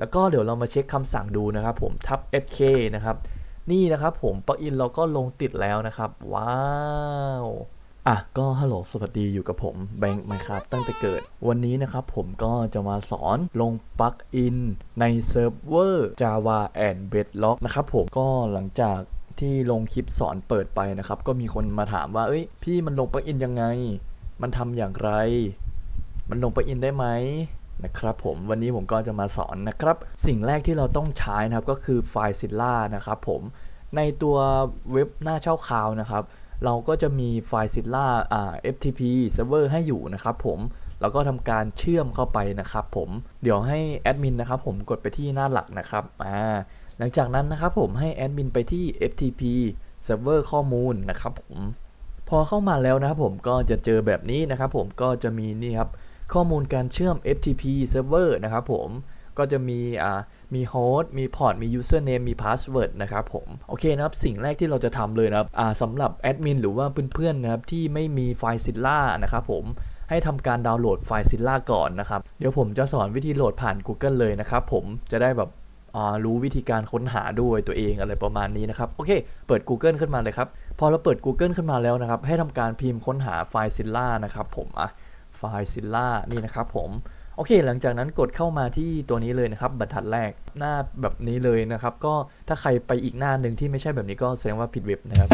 แล้วก็เดี๋ยวเรามาเช็คคำสั่งดูนะครับผมทับ fk นะครับนี่นะครับผมปลั๊กอินเราก็ลงติดแล้วนะครับ ว้าวอะก็ฮัลโหลสวัสดีอยู่กับผมแบงค์ไมครับตั้งแต่เกิด วันนี้นะครับผมก็จะมาสอนลงปลั๊กอินในเซิร์ฟเวอร์ Java and Bedrock นะครับผมก็หลังจากที่ลงคลิปสอนเปิดไปนะครับ ก็มีคนมาถามว่า เอ้ย พี่มันลงปลั๊กอินยังไง มันทำอย่างไร มันลงปลั๊กอินได้ไหม นะครับผมวันนี้ผมก็จะมาสอนนะครับ สิ่งแรกที่เราต้องใช้นะครับก็คือไฟล์ Zilla นะครับผมในตัวเว็บหน้าเช่าคาวนะครับ เราก็จะมีไฟล์ Zilla อ่า FTP server ให้อยู่นะครับผมแล้วก็ทำการเชื่อมเข้าไปนะครับผมเดี๋ยวให้แอดมินนะครับผมกดไปที่หน้าหลักนะครับอ่าหลังจากนั้นนะครับผมให้แอดมินไปที่ FTP server ข้อมูลนะครับผมพอเข้ามาแล้วนะครับผมก็จะเจอแบบนี้นะครับผมก็จะมีนี่ครับ ข้อมูลการเชื่อม FTP server นะครับผมก็จะมีอ่ามีโฮสต์มีพอร์ตมี username มี password นะครับผม โอเคนะครับ สิ่งแรกที่เราจะทำเลยนะครับอ่าสำหรับแอดมินหรือว่าเพื่อนๆนะครับที่ไม่มีไฟล์ Zilla นะครับผมให้ทำการดาวน์โหลดไฟล์ Zilla ก่อนนะครับ เดี๋ยวผมจะสอนวิธีโหลดผ่าน Google เลยนะครับผมจะได้แบบอ่ารู้วิธีการค้นหาด้วยตัวเองอะไรประมาณนี้นะครับ โอเค เปิด Google ขึ้นมาเลยครับ พอเราเปิด Google ขึ้นมาแล้วนะครับ ให้ทำการพิมพ์ค้นหาไฟล์ Zilla นะครับผมอะ ไฟล์ Zilla นี่นะครับผมโอเค หลังจากนั้นกดเข้ามาที่ตัวนี้เลยนะครับบรรทัดแรกหน้าแบบนี้เลยนะครับ ก็ถ้าใครไปอีกหน้าหนึ่งที่ไม่ใช่แบบนี้ก็แสดงว่าผิดเว็บนะครับ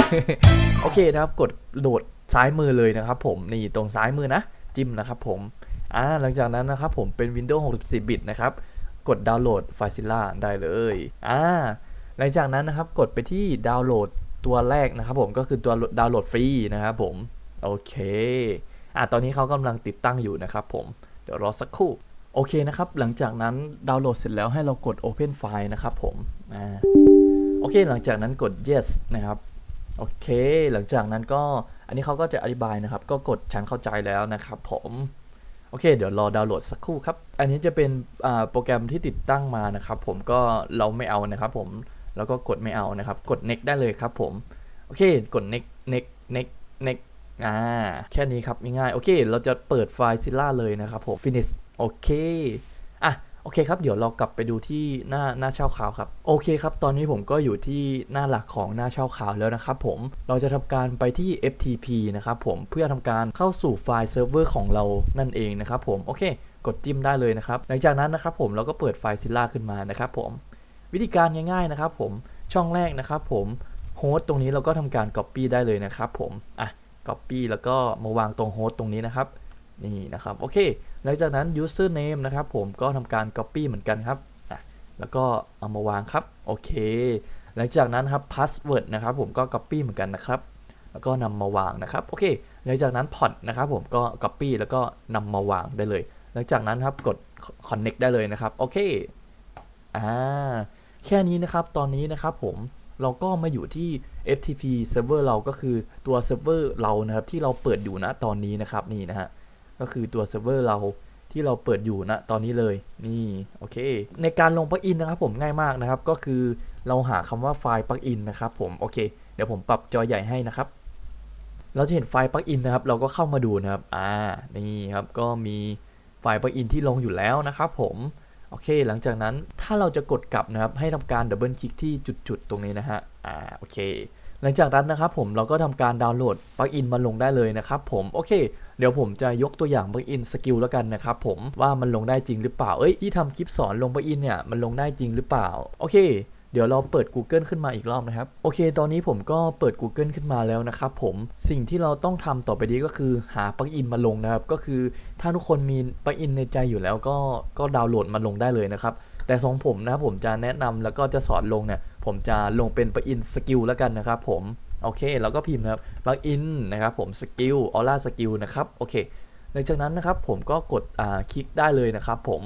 โอเคนะครับกดโหลดซ้ายมือเลยนะครับ ผมนี่ตรงซ้ายมือนะ จิ้มนะครับผมอ่าหลังจากนั้นนะครับผมเป็น Windows 64 บิตนะครับ กดดาวน์โหลดไฟล์ Zilla ได้เลยอ่าหลังจากนั้นนะครับกดไปที่ดาวน์โหลดตัวแรกนะครับผมก็คือตัวดาวน์โหลดฟรีนะครับผมโอเค อะตอนนี้เขากำลังติดตั้งอยู่นะครับผมเดี๋ยวรอสักครู่โอเคนะครับ หลังจากนั้นดาวน์โหลดเสร็จแล้วให้เรากด Open File นะครับผมอ่าโอเค หลังจากนั้นกด yes นะครับโอเค หลังจากนั้นก็อันนี้เขาก็จะอธิบายนะครับ ก็กดฉันเข้าใจแล้วนะครับผมโอเค เดี๋ยวรอดาวน์โหลดสักครู่ครับ อันนี้จะเป็นอ่าโปรแกรมที่ติดตั้งมานะครับผมก็เราไม่เอานะครับผมแล้วก็กดไม่เอานะครับ กด next ได้เลยครับผมโอเค กด next next next next อ่าแค่นี้ครับง่ายๆโอเค เราจะเปิดไฟล์ Zilla เลยนะครับผม finish โอเคอะโอเคครับ เดี๋ยวเรากลับไปดูที่หน้าหน้าเช่าขาวครับ โอเคครับ ตอนนี้ผมก็อยู่ที่หน้าหลักของหน้าเช่าขาวแล้วนะครับผม เราจะทำการไปที่ FTP นะครับผม เพื่อทำการเข้าสู่ไฟล์เซิร์ฟเวอร์ของเรานั่นเองนะครับผม โอเค กดจิ้มได้เลยนะครับ หลังจากนั้นนะครับผมเราก็เปิดไฟล์ Zilla ขึ้นมานะครับผม วิธีการง่ายๆนะครับผม ช่องแรกนะครับผม โฮสต์ตรงนี้เราก็ทำการ Copy ได้เลยนะครับผม อะ Copy แล้วก็มาวางตรงโฮสต์ตรงนี้นะครับ นี่นะครับ โอเค หลังจากนั้น username นะครับผมก็ทำการ Copy เหมือนกันครับ แล้วก็เอามาวางครับ โอเค หลังจากนั้นครับ password นะครับผมก็ Copy เหมือนกันนะครับ แล้วก็นำมาวางนะครับ โอเค หลังจากนั้น port นะครับผมก็ Copy แล้วก็นำมาวางได้เลย หลังจากนั้นครับกด connect ได้เลยนะครับ โอเค อ่า แค่นี้นะครับ ตอนนี้นะครับผมเราก็มาอยู่ที่ FTP server เราก็คือตัวเซิร์ฟเวอร์เรานะครับที่เราเปิดอยู่นะตอนนี้นะครับนี่นะฮะก็คือตัวเซิร์ฟเวอร์เราที่เราเปิดอยู่นะตอนนี้เลยนี่โอเค ในการลงปลั๊กอินนะครับผมง่ายมากนะครับ ก็คือเราหาคำว่าไฟล์ปลั๊กอินนะครับผมโอเค เดี๋ยวผมปรับจอใหญ่ให้นะครับเราจะเห็นไฟล์ปลั๊กอินนะครับ เราก็เข้ามาดูนะครับอ่านี่ครับก็มีไฟล์ปลั๊กอินที่ลงอยู่แล้วนะครับผม โอเค หลังจากนั้นถ้าเราจะกดกลับนะครับ ให้ทำการดับเบิลคลิกที่จุดๆ ตรงนี้นะฮะ อ่า โอเค หลังจากนั้นนะครับผมเราก็ทำการดาวน์โหลดปลั๊กอินมาลงได้เลยนะครับผม โอเค เดี๋ยวผมจะยกตัวอย่างปลั๊กอินสกิลแล้วกันนะครับผม ว่ามันลงได้จริงหรือเปล่า เอ้ย ที่ทำคลิปสอนลงปลั๊กอินเนี่ย มันลงได้จริงหรือเปล่า โอเค ดี๋ยวเราเปิด Google ขึ้นมาอีกรอบนะครับ โอเค ตอนนี้ผมก็เปิด Google ขึ้นมาแล้วนะครับผมสิ่งที่เราต้องทำต่อไปนี้ก็คือหาปลั๊กอินมาลงนะครับ ก็คือถ้าทุกคนมีปลั๊กอินในใจอยู่แล้วก็ก็ดาวน์โหลดมาลงได้เลยนะครับ แต่ของผมนะผมจะแนะนำแล้วก็จะสอนลงเนี่ย ผมจะลงเป็นปลั๊กอินสกิลแล้วกันนะครับผมโอเคเราก็พิมพ์นะครับปลั๊กอินนะครับผมสกิลออร่าสกิลนะครับโอเคหลังจากนั้นนะครับผมก็กดอ่าคลิกได้เลยนะครับผม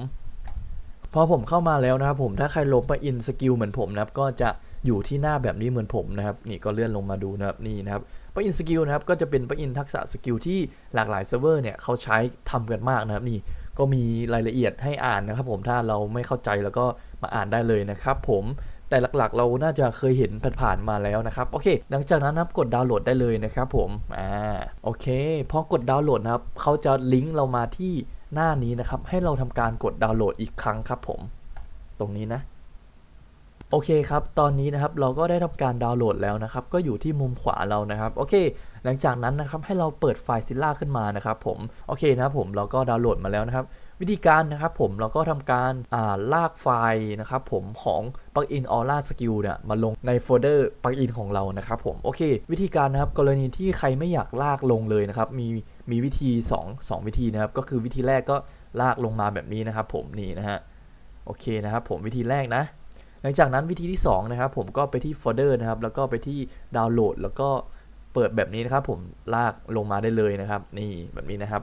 พอผมเข้ามาแล้วนะครับผมถ้าใครลงไปอินสกิลเหมือนผมนะครับก็จะอยู่ที่หน้าแบบนี้เหมือนผมนะครับนี่ก็เลื่อนลงมาดูนะครับนี่นะครับปอินสกิลนะครับก็จะเป็นปอินทักษะสกิลที่หลากหลายเซิร์ฟเวอร์เนี่ยเขาใช้ทำกันมากนะครับนี่ก็มีรายละเอียดให้อ่านนะครับผมถ้าเราไม่เข้าใจแล้วก็มาอ่านได้เลยนะครับผมแต่หลักๆ เราน่าจะเคยเห็นผ่านๆมาแล้วนะครับโอเค หลังจากนั้นนะครับกดดาวน์โหลดได้เลยนะครับผมอ่าโอเคพอกดดาวน์โหลดนะครับเขาจะลิงก์เรามาที่ หน้านี้นะครับ ให้เราทำการกดดาวน์โหลดอีกครั้งครับผม ตรงนี้นะ โอเคครับ ตอนนี้นะครับเราก็ได้ทำการดาวน์โหลดแล้วนะครับ ก็อยู่ที่มุมขวาเรานะครับ โอเค หลังจากนั้นนะครับให้เราเปิดไฟล์ซิลล่าขึ้นมานะครับผม โอเคนะครับผมเราก็ดาวน์โหลดมาแล้วนะครับ วิธีการนะครับผมเราก็ทำการาลากไฟล์นะครับผมของปลั๊กอิน Aura Skill เนี่ยมาลงในโฟลเดอร์ปลั๊กอินของเรานะครับผมโอเค วิธีการนะครับกรณีที่ใครไม่อยากลากลงเลยนะครับมีมีวิธี 2 2 วิธีนะครับก็คือวิธีแรกก็ลากลงมาแบบนี้นะครับผมนี่นะฮะโอเคนะครับผมวิธีแรกนะ หลังจากนั้นวิธีที่2นะครับผมก็ไปที่โฟลเดอร์นะครับแล้วก็ไปที่ดาวน์โหลด แล้วก็เปิดแบบนี้นะครับผมลากลงมาได้เลยนะครับ นี่แบบนี้นะครับ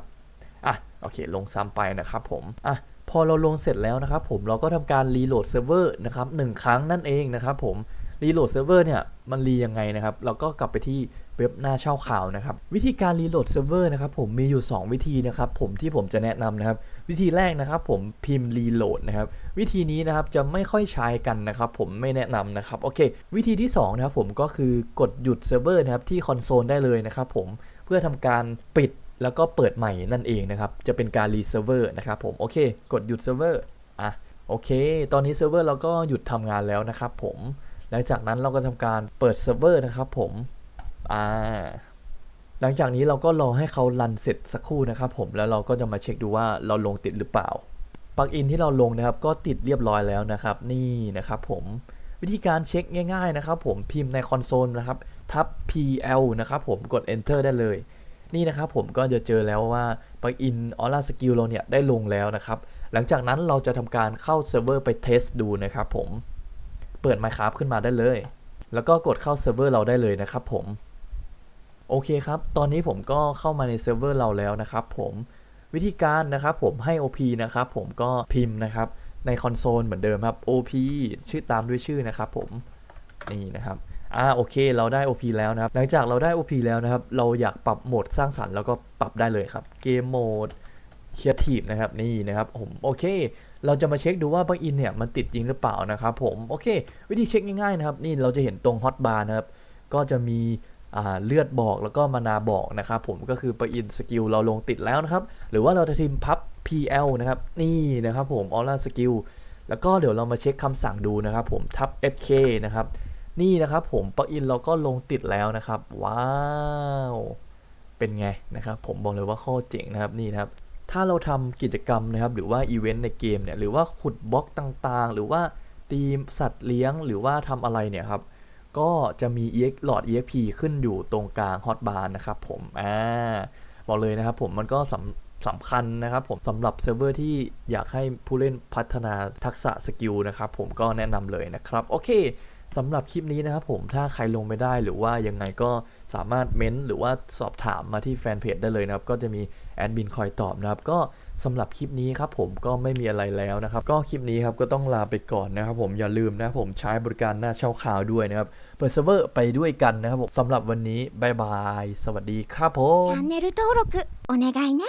อะ โอเค ลงซ้ำไปนะครับผมอะพอเราลงเสร็จแล้วนะครับผมเราก็ทำการรีโหลดเซิร์ฟเวอร์นะครับหนึ่งครั้งนั่นเองนะครับผมรีโหลดเซิร์ฟเวอร์เนี่ยมันรียังไงนะครับ เราก็กลับไปที่เว็บหน้าเช่าข่าวนะครับ วิธีการรีโหลดเซิร์ฟเวอร์นะครับผมมีอยู่ 2 วิธีนะครับผมที่ผมจะแนะนำนะครับ วิธีแรกนะครับผมพิมพ์รีโหลดนะครับ วิธีนี้นะครับจะไม่ค่อยใช้กันนะครับผมไม่แนะนำนะครับโอเค วิธีที่2นะครับผมก็คือกดหยุดเซิร์ฟเวอร์นะครับที่คอนโซลได้เลยนะครับผมเพื่อทำการปิด แล้วก็เปิดใหม่นั่นเองนะครับ จะเป็นการรีเซิร์ฟเวอร์นะครับผม โอเค กดหยุดเซิร์ฟเวอร์อะโอเค ตอนนี้เซิร์ฟเวอร์เราก็หยุดทำงานแล้วนะครับผมหลังจากนั้นเราก็ทำการเปิดเซิร์ฟเวอร์นะครับผมอ่าหลังจากนี้เราก็รอให้เขารันเสร็จสักครู่นะครับผมแล้วเราก็จะมาเช็คดูว่าเราลงติดหรือเปล่าปลั๊กอินที่เราลงนะครับก็ติดเรียบร้อยแล้วนะครับ นี่นะครับผมวิธีการเช็คง่าย ๆ นะครับ ผมพิมพ์ในคอนโซลนะครับทับ pl นะครับผมกด enter ได้เลย นี่นะครับผมก็จะเจอแล้วว่าปลั๊กอิน Aura Skill เราเนี่ยได้ลงแล้วนะครับ หลังจากนั้นเราจะทำการเข้าเซิร์ฟเวอร์ไปเทสดูนะครับผม เปิด Minecraft ขึ้นมาได้เลย แล้วก็กดเข้าเซิร์ฟเวอร์เราได้เลยนะครับผม โอเคครับ ตอนนี้ผมก็เข้ามาในเซิร์ฟเวอร์เราแล้วนะครับผมวิธีการนะครับผมให้ OP นะครับผมก็พิมพ์นะครับในคอนโซลเหมือนเดิมครับ OP ชื่อตามด้วยชื่อนะครับผมนี่นะครับ อ่าโอเค เราได้ OP แล้วนะครับ หลังจากเราได้ OP แล้วนะครับ เราอยากปรับโหมดสร้างสรรค์แล้วก็ปรับได้เลยครับ เกมโหมด Creative นะครับนี่นะครับผมโอเค เราจะมาเช็คดูว่าปลั๊กอินเนี่ยมันติดจริงหรือเปล่านะครับผมโอเค วิธีเช็คง่ายๆนะครับนี่เราจะเห็นตรงฮอตบาร์นะครับก็จะมีเลือดบอกแล้วก็มานาบอกนะครับผมก็คือปอินสกิลเราลงติดแล้วนะครับ หรือว่าเราจะทิมพับ PL นะครับนี่นะครับผม Aura Skill แล้วก็เดี๋ยวเรามาเช็คคำสั่งดูนะครับผมทับ FK นะครับ นี่นะครับผมปอินเราก็ลงติดแล้วนะครับ ว้าว เป็นไงนะครับผมบอกเลยว่าโคตรเจ๋งนะครับนี่นะครับ ถ้าเราทำกิจกรรมนะครับ หรือว่าอีเวนต์ในเกมเนี่ยหรือว่าขุดบล็อกต่างๆ หรือว่าตีมสัตว์เลี้ยงหรือว่าทำอะไรเนี่ยครับก็จะมี EX หลอด EXP ขึ้นอยู่ตรงกลางฮอตบาร์นะครับผมอ่าบอกเลยนะครับผมมันก็สำสำคัญนะครับผมสำหรับเซิร์ฟเวอร์ที่อยากให้ผู้เล่นพัฒนาทักษะสกิลนะครับผมก็แนะนำเลยนะครับ โอเค สำหรับคลิปนี้นะครับผมถ้าใครลงไม่ได้หรือว่ายังไงก็สามารถเม้นต์หรือว่าสอบถามมาที่แฟนเพจได้เลยนะครับ ก็จะมีแอดมินคอยตอบนะครับ ก็สำหรับคลิปนี้ครับผมก็ไม่มีอะไรแล้วนะครับ ก็คลิปนี้ครับก็ต้องลาไปก่อนนะครับผมอย่าลืมนะครับผมใช้บริการหน้าเช่าข่าวด้วยนะครับ เปิดเซิร์ฟเวอร์ไปด้วยกันนะครับผมสำหรับวันนี้บายบาย สวัสดีครับผม チャンネル登録お願いね